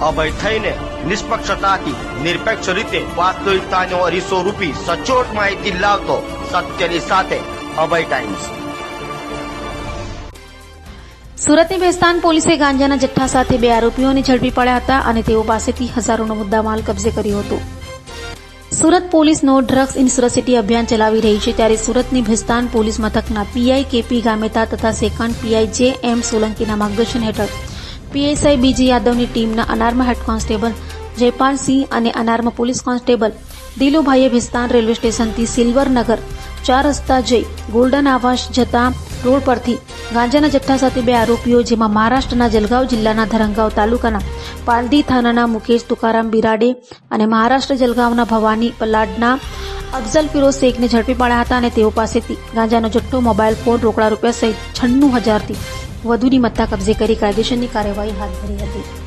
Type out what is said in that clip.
અભય થઈને નિષ્પક્ષતાથી, નિરપેક્ષ રીતે વાસ્તવિકતાનો અરીસો રૂપી સચોટ માહિતી લાવતો સત્યની સાથે અભય ટાઈમ્સ. સુરતની બેસ્તાન પોલીસે ગાંજાના જથ્થા સાથે બે આરોપીઓને ઝડપી પડ્યા હતા અને તેઓ પાસેથી હજારોનો મુદ્દામાલ કબજે કર્યો હતો. સુરત પોલીસ નો ડ્રગ્સ ઇન સુરત સિટી અભિયાન ચલાવી રહી છે ત્યારે સુરતની ભેસ્તાન પોલીસ મથકના પીઆઈ કેપી ગામેતા તથા સેકન્ડ પીઆઈ જે એમ સોલંકીના માર્ગદર્શન હેઠળ પીએસઆઈ બીજી યાદવની ટીમના અનારમાં હેડ કોન્સ્ટેબલ જયપાલસિંહ અને અનારમાં પોલીસ કોન્સ્ટેબલ દિલુભાઈએ ભિસ્તાન રેલવે સ્ટેશનથી સિલ્વરનગર ચાર રસ્તા જઈ ગોલ્ડન આવાસ જતા રોડ પરથી ગાંજાના જથ્થા સાથે બે આરોપીઓ, જેમાં મહારાષ્ટ્રના જલગાંવ જિલ્લાના ધરંગાવ તાલુકાના પાલડી થાનાના મુકેશ તુકારામ બિરાડે અને મહારાષ્ટ્ર જલગાંવના ભવાની પલાડના અફઝલ ફિરોઝ શેખને ઝડપી પાડ્યા હતા અને તેઓ પાસેથી ગાંજાનો જથ્થો, મોબાઈલ ફોન રોકડા રૂપિયા સહિત છન્નું હજારથી વધુની મત્તા કબજે કરી કાયદેસરની કાર્યવાહી હાથ ધરી હતી.